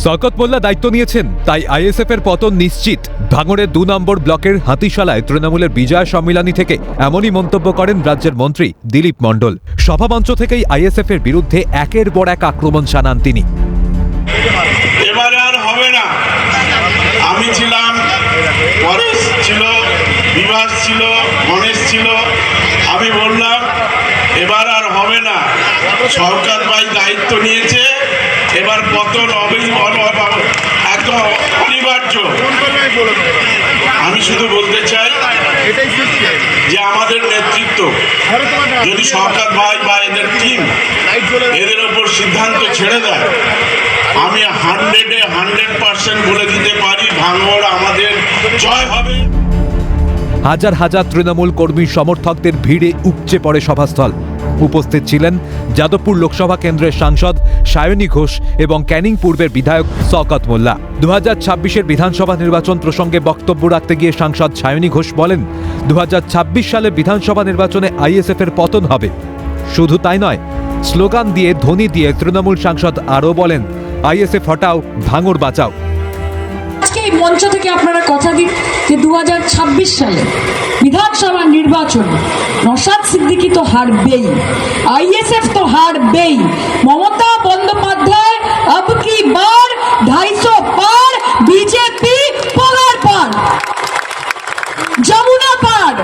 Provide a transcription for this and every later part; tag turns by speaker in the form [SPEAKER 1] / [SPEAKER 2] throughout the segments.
[SPEAKER 1] শকত মোল্লা দায়িত্ব নিয়েছেন, তাই আইএসএফ এর পতন নিশ্চিত। ভাঙড়ের দু নম্বর ব্লকের হাতিশালায় তৃণমূলের বিজয় সম্মিলনী থেকে এমনই মন্তব্য করেন রাজ্যের মন্ত্রী দিলীপ মণ্ডল। সভামঞ্চ থেকেই আইএসএফ এর বিরুদ্ধে একের পর এক আক্রমণ শানান তিনি।
[SPEAKER 2] সরকার ভাই দায়িত্ব নিয়েছে এবার পতন অন- অনিবার্য। আমি শুধু বলতে চাই যে আমাদের নেতৃত্ব, যদি সরকার ভাই বা এদের টিম এদের ওপর সিদ্ধান্ত ছেড়ে দেয়, আমি হান্ড্রেডে হান্ড্রেড পার্সেন্ট বলে দিতে পারি, ভাঙড় আমাদের জয় হবে।
[SPEAKER 1] হাজার হাজার তৃণমূল কর্মী সমর্থকদের ভিড়ে উপচে পড়ে সভাস্থল। উপস্থিত ছিলেন যাদবপুর লোকসভা কেন্দ্রের সাংসদ সায়নী ঘোষ এবং ক্যানিং পূর্বের বিধায়ক শওকত মোল্লা। দু হাজার ছাব্বিশের বিধানসভা নির্বাচন প্রসঙ্গে বক্তব্য রাখতে গিয়ে সাংসদ সায়নী ঘোষ বলেন দু হাজার ছাব্বিশ সালে বিধানসভা নির্বাচনে আইএসএফ এর পতন হবে। শুধু তাই নয়, স্লোগান দিয়ে ধ্বনি দিয়ে তৃণমূল সাংসদ আরও বলেন, আইএসএফ হটাও, ভাঙড় বাঁচাও।
[SPEAKER 3] এই মঞ্চ থেকে আপনারা কথা দিন যে দু সালে বিধানসভা নির্বাচন নসাদ সিদ্দিকি তো হারবেই আইএসএফ তো হারবেই, মমতা বন্দ্যোপাধ্যায় আব কি বার, ঢাইশো পার, বিজেপি পলার পার, যমুনা পার।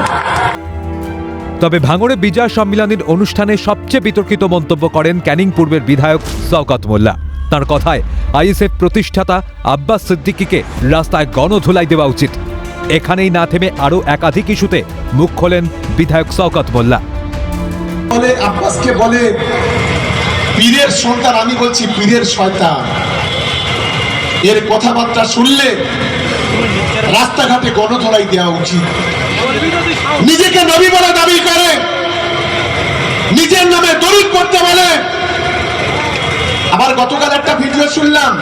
[SPEAKER 1] তবে ভাঙড়ে বিজয় সম্মিলনীর অনুষ্ঠানে সবচেয়ে বিতর্কিত মন্তব্য করেন ক্যানিং পূর্বের বিধায়ক সৌকত মোল্লা। তার কথায় আইএসএফ প্রতিষ্ঠাতা আব্বাস সিদ্দিকিকে রাস্তায় গণধুলাই দেওয়া উচিত। এখানেই না থেমে আরও একাধিক ইস্যুতে মুখ খোলেন বিধায়ক শওকত মোল্লা।
[SPEAKER 4] বলে আব্বাসকে বলে, পীরের সন্তান, আমি বলছি পীরের শয়তান। এর কথাবার্তা শুনলে রাস্তাঘাটে গণধলাই দেওয়া উচিত। নিজেকে নবী বলে দাবি করে। গতকাল একটা ভিডিও শুনলাম।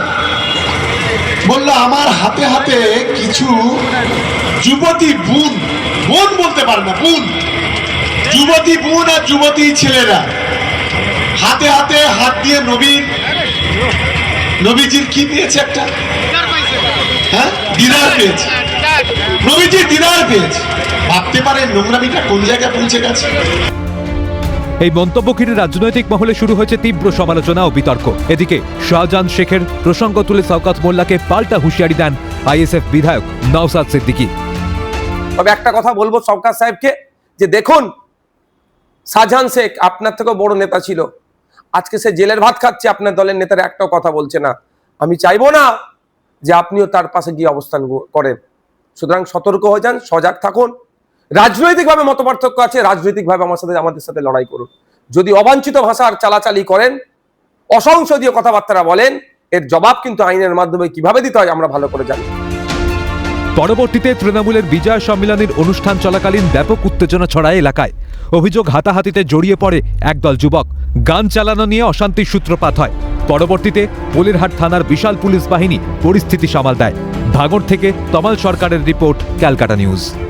[SPEAKER 4] বলল, আমার হাতে হাতে কিছু যুবতী বোন বোন বলতে পারে না বোন। যুবতী বোন আর যুবতী ছেলেরা। হাতে হাতে হাত দিয়ে নবীর নবীজির কি পেয়েছে একটা? হ্যাঁ? দিদার পেয়েছে। নবীজির দিদার পেয়েছে। ভাবতে পারে নোংরামিটা কোন জায়গায় পৌঁছে গেছে?
[SPEAKER 1] এই মন্তব্য ঘিরে রাজনৈতিক মহলে শুরু হয়েছে তীব্র সমালোচনা ও বিতর্ক। এদিকে শাহজাহান শেখের প্রসঙ্গ তুলে শওকত মোল্লাকে পাল্টা হুঁশিয়ারি দেন আইএসএফ বিধায়ক নওসাদ সিদ্দিকী।
[SPEAKER 5] তবে একটা কথা বলব সরকার সাহেবকে, যে দেখুন, শাহজাহান শেখ আপনার থেকেও বড় নেতা ছিল। আজকে সে জেলের ভাত খাচ্ছে, আপনার দলের নেতারা একটাও কথা বলছে না। আমি চাইব না যে আপনিও তার পাশে গিয়ে অবস্থান করেন। সুতরাং সতর্ক হয়ে যান, সজাগ থাকুন। রাজনৈতিকভাবে মতপার্থক্য আছে, রাজনৈতিকভাবে আমার সাথে, আমাদের সাথে লড়াই করুন। যদি অবাঞ্ছিত ভাষার চালাচালি করেন অসংসদীয় কথাবার্তা বলেন, এর জবাব কিন্তু আইনের মাধ্যমে কীভাবে দিতে হয় আমরা ভালো করে জানি।
[SPEAKER 1] পরবর্তীতে তৃণমূলের বিজয় সম্মেলনের অনুষ্ঠান চলাকালীন ব্যাপক উত্তেজনা ছড়ায় এলাকায়। অভিযোগ হাতাহাতিতে জড়িয়ে পড়ে একদল যুবক। গান চালানো নিয়ে অশান্তির সূত্রপাত হয়। পরবর্তীতে পোলেরহাট থানার বিশাল পুলিশ বাহিনী পরিস্থিতি সামাল দেয়। ভাঙড় থেকে তমাল সরকারের রিপোর্ট, ক্যালকাটা নিউজ।